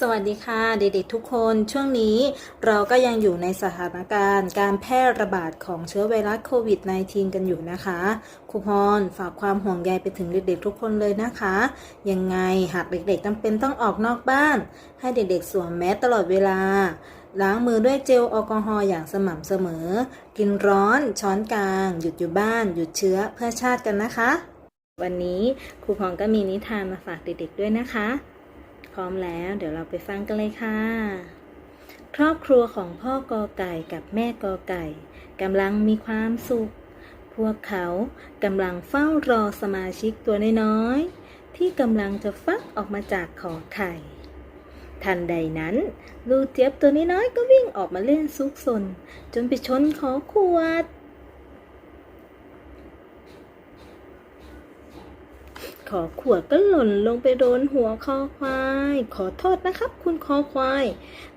สวัสดีค่ะเด็กๆทุกคนช่วงนี้เราก็ยังอยู่ในสถานการณ์ การแพร่ระบาดของเชื้อไวรัสโควิด -19 กันอยู่นะคะครูพรฝากความห่วงใยไปถึงเด็กๆทุกคนเลยนะคะ ยังไงหากเด็กๆจำเป็นต้องออกนอกบ้าน ให้เด็กๆสวมแมสตลอดเวลา ล้างมือด้วยเจลแอลกอฮอล์อย่างสม่ำเสมอ กินร้อนช้อนกลาง หยุดอยู่บ้าน หยุดเชื้อเพื่อชาติกันนะคะ วันนี้ครูพรก็มีนิทานมาฝากเด็กๆด้วยนะคะ พร้อมแล้ว เดี๋ยวเราไปฟังกันเลยค่ะ ครอบครัวของพ่อกอไก่กับแม่กอไก่กำลังมีความสุข พวกเขากำลังเฝ้ารอสมาชิกตัวน้อยๆที่กำลังจะฟักออกมาจากขอไข่ ทันใดนั้น ลูกเจี๊ยบตัวน้อยๆก็วิ่งออกมาเล่นซุกซนจนไปชนขอขวด ข อขวดก็หล่นลงไปโดนหัวคอควาย ขอโทษนะครับ คุณคอควาย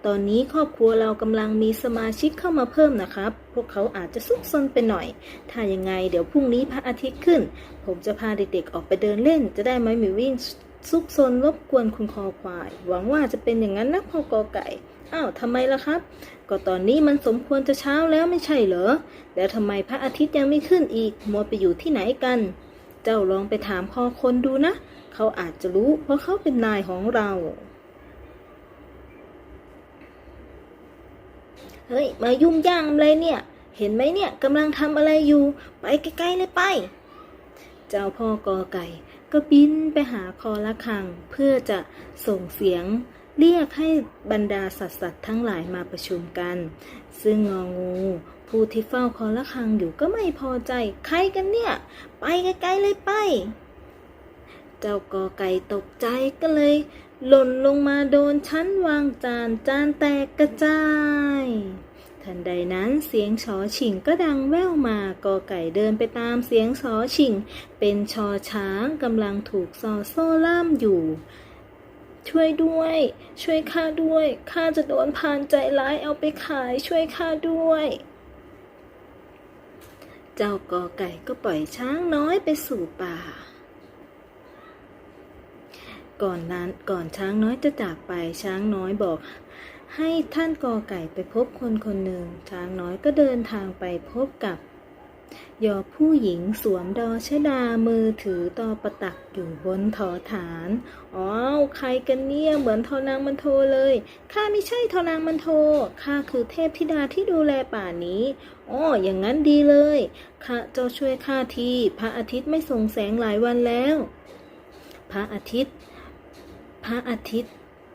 ตอนนี้ครอบครัวเรากำลังมีสมาชิกเข้ามาเพิ่มนะครับ พวกเขาอาจจะซุกซนไปหน่อย ถ้ายังไงเดี๋ยวพรุ่งนี้พระอาทิตย์ขึ้น ผมจะพาเด็กๆออกไปเดินเล่น จะได้ไม่มีวิ่งซุกซนรบกวนคุณคอควาย หวังว่าจะเป็นอย่างนั้นนะพ่อกอไก่อ้าวทำไมล่ะครับ ก็ตอนนี้มันสมควรจะเช้าแล้วไม่ใช่เหรอ แล้วทำไมพระอาทิตย์ยังไม่ขึ้นอีกมัวไปอยู่ที่ไหนกัน เจ้าลองไปถามพ่อคนดูนะ เขาอาจจะรู้เพราะเขาเป็นนายของเรา เฮ้ย มายุ่งย่างอะไรเนี่ย เห็นไหมเนี่ยกำลังทำอะไรอยู่ ไปไกล้ๆเลยไป เจ้าพ่อกอไก่ ก็บินไปหาคอละคัง เพื่อจะส่งเสียงเรียกให้บรรดาสัตว์สัตว์ทั้งหลายมาประชุมกัน ซึ่งงองู ผู้ที่เฝ้าคอละคังอยู่ก็ไม่พอใจ ใครกันเนี่ย ไปไกลๆเลยไป เจ้ากอไก่ตกใจก็เลย หล่นลงมาโดนชั้นวางจานจานแตกกระจาย ทันใดนั้นเสียงชอฉิงก็ดังแว่วมากอไก่เดินไปตามเสียงชอฉิง เป็นชอช้างกำลังถูกซอโซ่ล่ามอยู่ช่วยด้วย ช่วยข้าด้วย ข้าจะโดนพานใจร้ายเอาไปขาย ช่วยข้าด้วย เจ้ากอไก่ก็ปล่อยช้างน้อยไปสู่ป่า ก่อนนั้นก่อนช้างน้อยจะจากไปช้างน้อยบอก ให้ท่านกอไก่ไปพบคนคนหนึ่งช้างน้อยก็เดินทางไปพบกับ ยอผู้หญิงสวมดอชดามือถือตอประตักอยู่บนถอฐานอ๋อใครกันเนี่ยเหมือนทอนางมันโทเลยข้าไม่ใช่ทอนางมันโทข้าคือเทพธิดาที่ดูแลป่านี้อ๋ออย่างนั้นดีเลยข้าเจ้าช่วยข้าทีพระอาทิตย์ไม่ส่งแสงหลายวันแล้ว พระอาทิตย์ พระอาทิตย์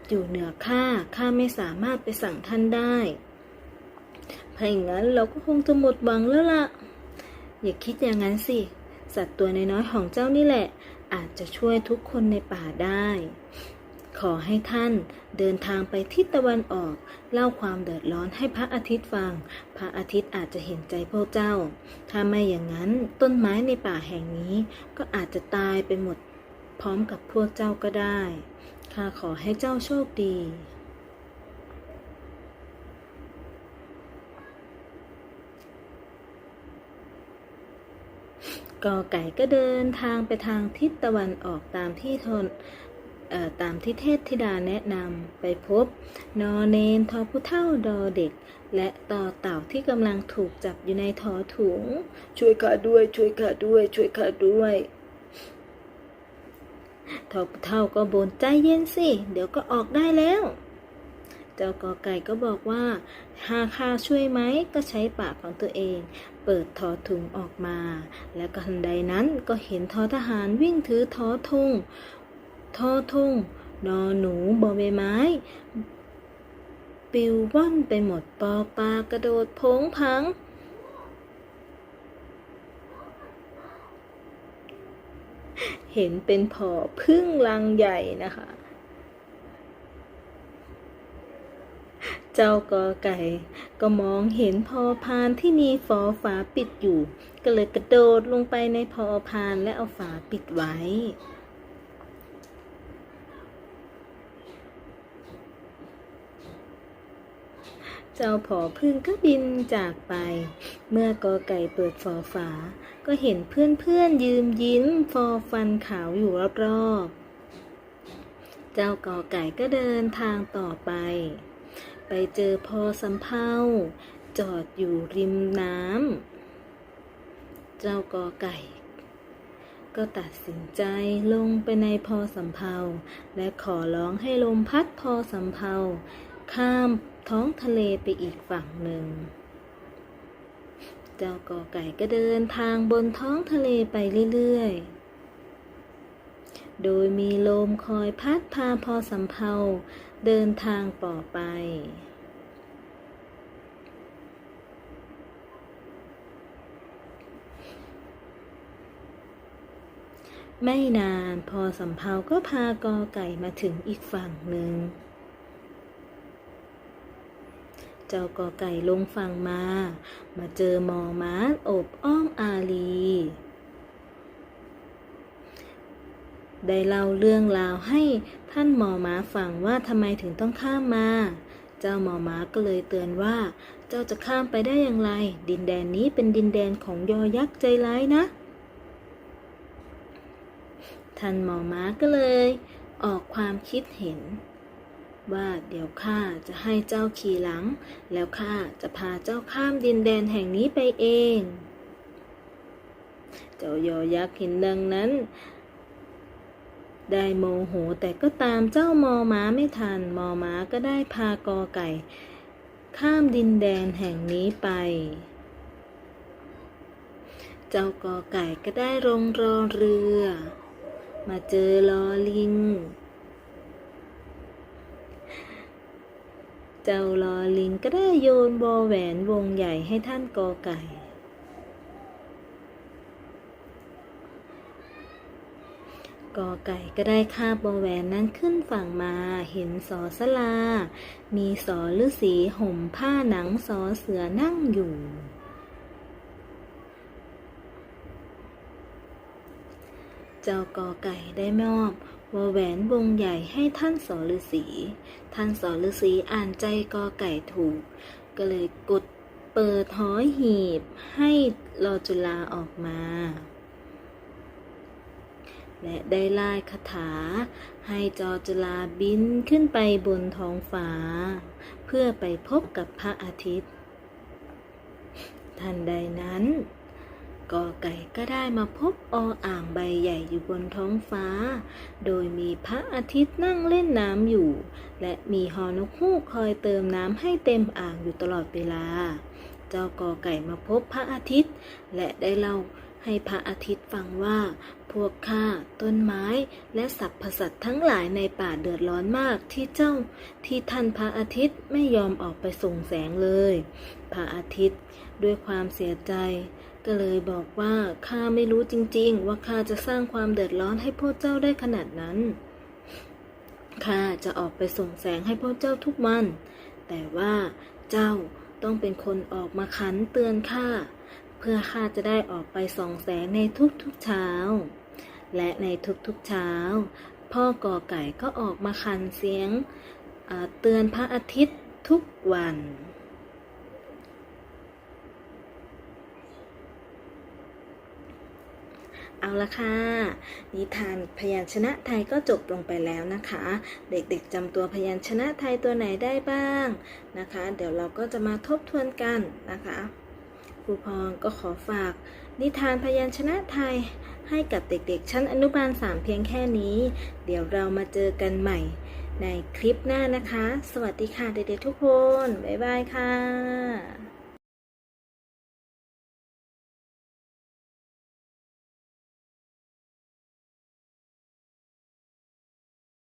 อยู่เหนือข้าข้าไม่สามารถไปสั่งท่านได้ถ้าอย่างนั้นเราก็คงจะหมดหวังแล้วล่ะ อย่าคิดอย่างนั้นสิ สัตว์ตัวน้อยๆของเจ้านี่แหละ อาจจะช่วยทุกคนในป่าได้ ขอให้ท่านเดินทางไปทิศตะวันออก เล่าความเดือดร้อนให้พระอาทิตย์ฟัง พระอาทิตย์อาจจะเห็นใจพวกเจ้า ถ้าไม่อย่างนั้นต้นไม้ในป่าแห่งนี้ ก็อาจจะตายไปหมดพร้อมกับพวกเจ้าก็ได้ ข้าขอให้เจ้าโชคดี กอไก่ก็เดินทางไปทางทิศตะวันออกตามที่ทนเอ่อตามที่เทพธิดาแนะนำไปพบ นอเนนทอผู้เท่าดอเด็ก และต่อเต่าที่กำลังถูกจับอยู่ในถอถุง ช่วยข้าด้วย ช่วยข้าด้วย ช่วยข้าด้วยทอผู้เท่าก็บ่นใจเย็นสิ เดี๋ยวก็ออกได้แล้วเจ้ากอไก่ก็บอกว่า หาข้าช่วยไหมก็ใช้ปากของตัวเอง เปิดทอถุงออกมา และก็ทันใดนั้นก็เห็นทอทหารวิ่งถือทอทุงทอทุงนอหนูบอใบไม้ปิวว่อนไปหมดปอปลากระโดดโผงพัง เห็นเป็นผอพึ่งลังใหญ่นะคะ เจ้ากอไก่ ก็มองเห็นพอพานที่มีฝอฝาปิดอยู่ ก็เลยกระโดดลงไปในพอพานและเอาฝาปิดไว้ เจ้าผอพึ่งก็บินจากไป เมื่อกอไก่เปิดฝอฝา ก็เห็นเพื่อนๆยืมยิ้มฟอฟันขาวอยู่รอบๆ เจ้ากอไก่ก็เดินทางต่อไป ไปเจอพอสำเภาจอดอยู่ริมน้ำ เจ้ากอไก่ ก็ตัดสินใจลงไปในพอสำเภาและขอร้องให้ลมพัดพอสำเภาข้ามท้องทะเลไปอีกฝั่งหนึ่ง เจ้ากอไก่ก็เดินทางบนท้องทะเลไปเรื่อยๆ โดยมีลมคอยพัดพาพอสำเภาเดินทางต่อไป ไม่นานพอสำเภาก็พากอไก่มาถึงอีกฝั่งหนึ่ง เจ้ากอไก่ลงฝั่งมา มาเจอมอม้าอบอ้อมอาลี ได้เล่าเรื่องราวให้ท่านหมอม้าฟังว่าทำไมถึงต้องข้ามมา เจ้าหมอม้าก็เลยเตือนว่า เจ้าจะข้ามไปได้อย่างไร ดินแดนนี้เป็นดินแดนของยอยักษ์ใจร้ายนะ ท่านหมอม้าก็เลย ออกความคิดเห็น ว่าเดี๋ยวข้าจะให้เจ้าขี่หลัง แล้วข้าจะพาเจ้าข้ามดินแดนแห่งนี้ไปเอง เจ้ายอยักษ์เห็นดังนั้น ได้โมโหแต่ก็ตามเจ้ามอม้าไม่ทัน มอม้าก็ได้พากอไก่ ข้ามดินแดนแห่งนี้ไป เจ้ากอไก่ก็ได้ลงรอเรือ มาเจอลอลิง เจ้าลอลิงก็ได้โยนบอแหวนวงใหญ่ให้ท่านกอไก่ กอไก่ก็ได้คาบบอแหวนนั้นขึ้นฝั่งมาเห็นสอสลา มีสอฤาษีห่มผ้าหนังสอเสือนั่งอยู่ เจ้ากอไก่ได้มอบวอแหวนวงใหญ่ให้ท่านสอฤาษี ท่านสอฤาษีอ่านใจกอไก่ถูก ก็เลยกดเปิดหอหีบให้รอจุลาออกมา และได้ไล่คาถา ให้จอจุลาบินขึ้นไปบนท้องฟ้า เพื่อไปพบกับพระอาทิตย์ ทันใดนั้นกอไก่ก็ได้มาพบออ่างใบใหญ่อยู่บนท้องฟ้า โดยมีพระอาทิตย์นั่งเล่นน้ำอยู่ และมีฮอนกฮูกคอยเติมน้ำให้เต็มอ่างอยู่ตลอดเวลา เจ้ากอไก่มาพบพระอาทิตย์ และได้เล่าให้พระอาทิตย์ฟังว่า พวกข้าต้นไม้และสัตว์ผสัตว์ทั้งหลายในป่าเดือดร้อนมากที่เจ้าที่ท่านพระอาทิตย์ไม่ยอมออกไปส่งแสงเลย พระอาทิตย์ด้วยความเสียใจ ก็เลยบอกว่าข้าไม่รู้จริงๆ ว่าข้าจะสร้างความเดือดร้อนให้พวกเจ้าได้ขนาดนั้นข้าจะออกไปส่งแสงให้พวกเจ้าทุกวัน แต่ว่าเจ้าต้องเป็นคนออกมาขันเตือนข้าเพื่อข้าจะได้ออกไปส่องแสงในทุกๆเช้า และในทุกๆเช้า พ่อกอไก่ก็ออกมาขันเสียงเตือนพระอาทิตย์ทุกวัน เอาละค่ะ นิทานพยัญชนะไทยก็จบลงไปแล้วนะคะ เด็กๆจำตัวพยัญชนะไทยตัวไหนได้บ้างนะคะ เดี๋ยวเราก็จะมาทบทวนกันนะคะครูพรก็ขอฝาก นิทานพยัญชนะไทยให้กับเด็กๆ ชั้นอนุบาล 3 เพียงแค่นี้ เดี๋ยวเรามาเจอกันใหม่ ในคลิปหน้านะคะ สวัสดีค่ะเด็กๆทุกคน บ๊ายบายค่ะ